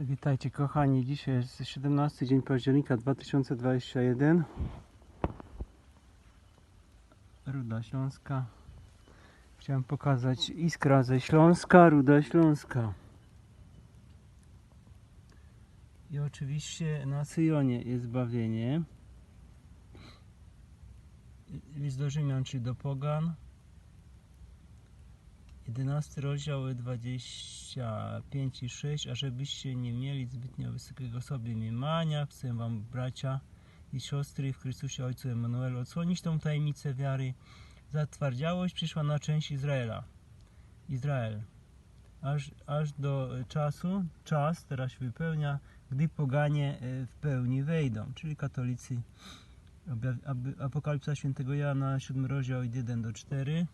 Witajcie kochani, dzisiaj jest 17 dzień października 2021 Ruda Śląska. Chciałem pokazać iskra ze Śląska, Ruda Śląska. I oczywiście na Syjonie jest zbawienie. List do Rzymian czy do Pogan 11 rozdział 25 i 6 A żebyście nie mieli zbytnio wysokiego sobie mniemania Chcę wam bracia i siostry w Chrystusie Ojcu Emanuelu odsłonić tą tajemnicę wiary. Zatwardziałość przyszła na część Izraela. Izrael. Aż, aż do czasu, czas teraz się wypełnia gdy poganie e, w pełni wejdą, czyli katolicy. Apokalipsa świętego Jana 7 rozdział od 1 do 4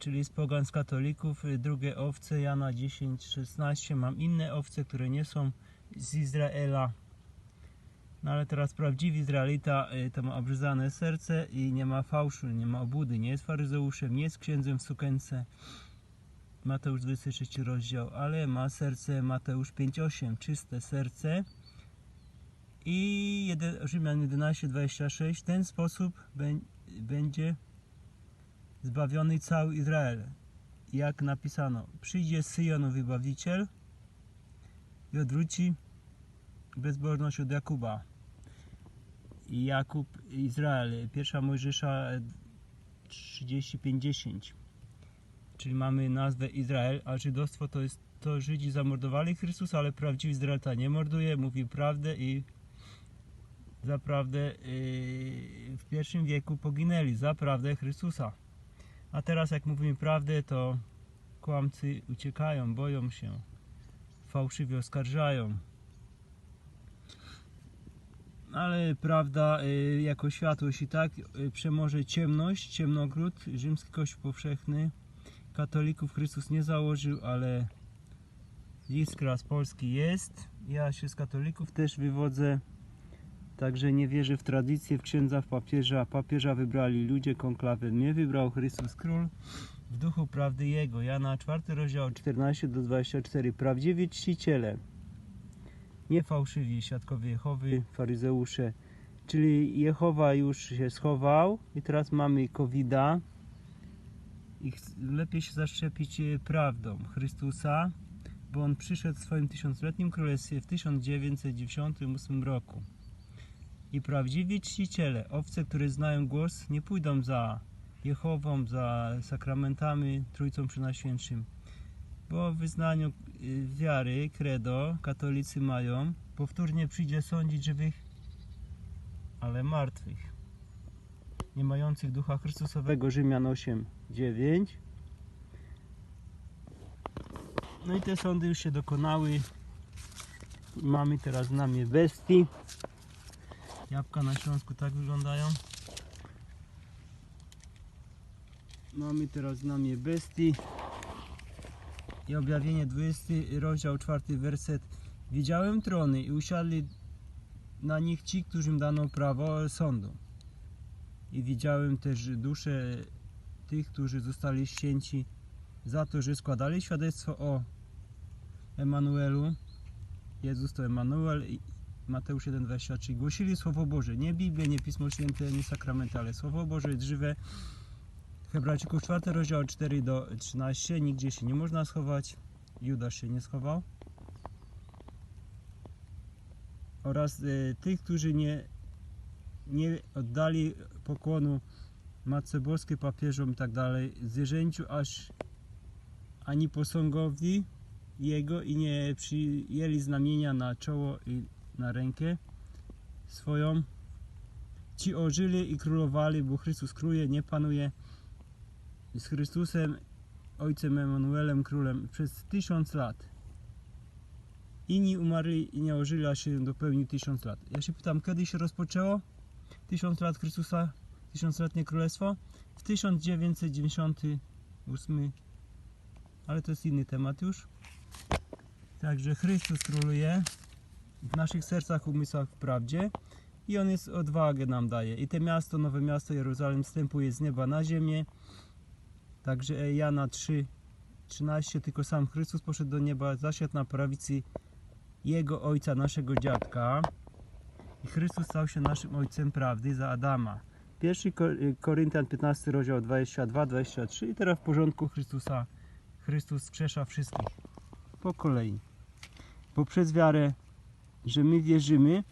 czyli z pogan z katolików, y, drugie owce Jana 10, 16. Mam inne owce, które nie są z Izraela. No ale teraz prawdziwy Izraelita y, to ma obrzezane serce i nie ma fałszu, nie ma obudy, nie jest faryzeuszem, nie jest księdzem w sukence. Mateusz 26 rozdział, ale ma serce Mateusz 5,8, czyste serce. I Rzymian 11, 26. W ten sposób bę- będzie zbawiony cały Izrael. Jak napisano, przyjdzie Syjonu wybawiciel i odwróci bezbożność od Jakuba. I Jakub, Izrael, pierwsza Mojżesza 30-50. Czyli mamy nazwę Izrael, a żydostwo to jest to Żydzi zamordowali Chrystusa, ale prawdziwy Izraelita nie morduje, mówi prawdę i zaprawdę yy, w pierwszym wieku poginęli za prawdę Chrystusa. A teraz jak mówimy prawdę, to kłamcy uciekają, boją się, fałszywie oskarżają. Ale prawda y, jako światłość i tak y, przemoże ciemność, ciemnogród, rzymski kościół powszechny. Katolików Chrystus nie założył, ale iskra z Polski jest. Ja się z katolików też wywodzę. Także nie wierzę w tradycję, w księdza, w papieża. Papieża wybrali ludzie, konklawę mnie wybrał Chrystus Król w duchu prawdy Jego. Jana 4 rozdział od 14 do 24. Prawdziwi czciciele, nie fałszywi świadkowie Jehowy, faryzeusze. Czyli Jehowa już się schował i teraz mamy covid i ch- lepiej się zaszczepić e, prawdą Chrystusa, bo On przyszedł w swoim tysiącletnim królestwie w 1998 roku. I prawdziwi czciciele, owce, które znają głos, nie pójdą za Jehową, za sakramentami, Trójcą Przenajświętszym. Bo w wyznaniu y, wiary, credo, katolicy mają, powtórnie przyjdzie sądzić żywych, ale martwych. Nie mających ducha Chrystusowego, Rzymian 8, 9. No i te sądy już się dokonały. Mamy teraz znamie bestii. Jabłka na Śląsku tak wyglądają. Mamy teraz znamie bestii. I objawienie 20, rozdział 4, werset. Widziałem trony i usiadli na nich ci, którym dano prawo sądu. I widziałem też dusze tych, którzy zostali ścięci za to, że składali świadectwo o Emanuelu. Jezus to Emanuel Mateusz 1,23 głosili Słowo Boże, nie Biblię, nie Pismo Święte, nie sakramenty, ale Słowo Boże żywe. Hebrajczyków 4 rozdział 4 do 13, nigdzie się nie można schować, Judasz się nie schował. Oraz y, tych, którzy nie, nie oddali pokłonu Matce Boskiej, papieżom i tak dalej, zwierzęciu aż ani posągowi jego i nie przyjęli znamienia na czoło i na rękę swoją. Ci ożyli i królowali, bo Chrystus króluje, nie panuje z Chrystusem, Ojcem Emanuelem, Królem przez tysiąc lat. Inni umarli i nie ożyli, a się dopełni tysiąc lat. Ja się pytam, kiedy się rozpoczęło? Tysiąc lat Chrystusa, tysiącletnie królestwo? W 1998, ale to jest inny temat już. Także Chrystus króluje w naszych sercach, umysłach, w prawdzie i On jest odwagę nam daje. I te miasto, nowe miasto Jeruzalem wstępuje z nieba na ziemię. Także Jana 3, 13 tylko sam Chrystus poszedł do nieba, zasiadł na prawicy Jego Ojca, naszego dziadka. I Chrystus stał się naszym Ojcem prawdy za Adama. 1 Ko- y, Koryntian 15 rozdział 22-23 i teraz w porządku Chrystusa Chrystus skrzesza wszystkich po kolei. Poprzez wiarę, że my wierzymy,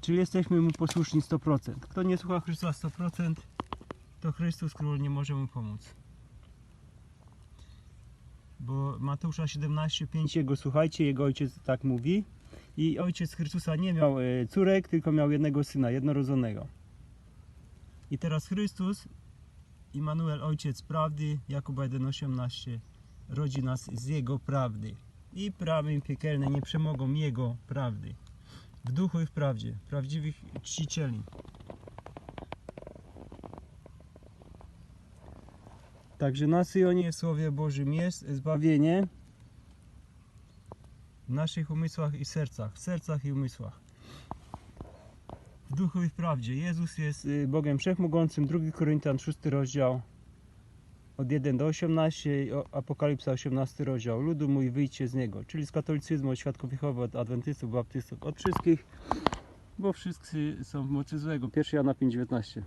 czyli jesteśmy Mu posłuszni 100%. Kto nie słucha Chrystusa 100%, to Chrystus Król nie może mu pomóc. Bo Mateusza 17:5 jego słuchajcie, jego ojciec tak mówi. I ojciec Chrystusa nie miał e, córek, tylko miał jednego syna, jednorodzonego. I teraz Chrystus, Immanuel, ojciec prawdy, Jakub 1:18 rodzi nas z jego prawdy. I prawy piekielne nie przemogą jego prawdy. W duchu i w prawdzie, prawdziwych czcicieli. Także na Syjonie w Słowie Bożym jest zbawienie w naszych umysłach i sercach, w sercach i umysłach. W duchu i w prawdzie. Jezus jest y, Bogiem Wszechmogącym. 2 Koryntian 6 rozdział od 1 do 18 i o- Apokalipsa 18 rozdział. Ludu mój wyjdźcie z niego. Czyli z katolicyzmu, od świadków Jehowy, od adwentystów, baptystów, od wszystkich, bo wszyscy są w mocy złego. 1 Jana 5,19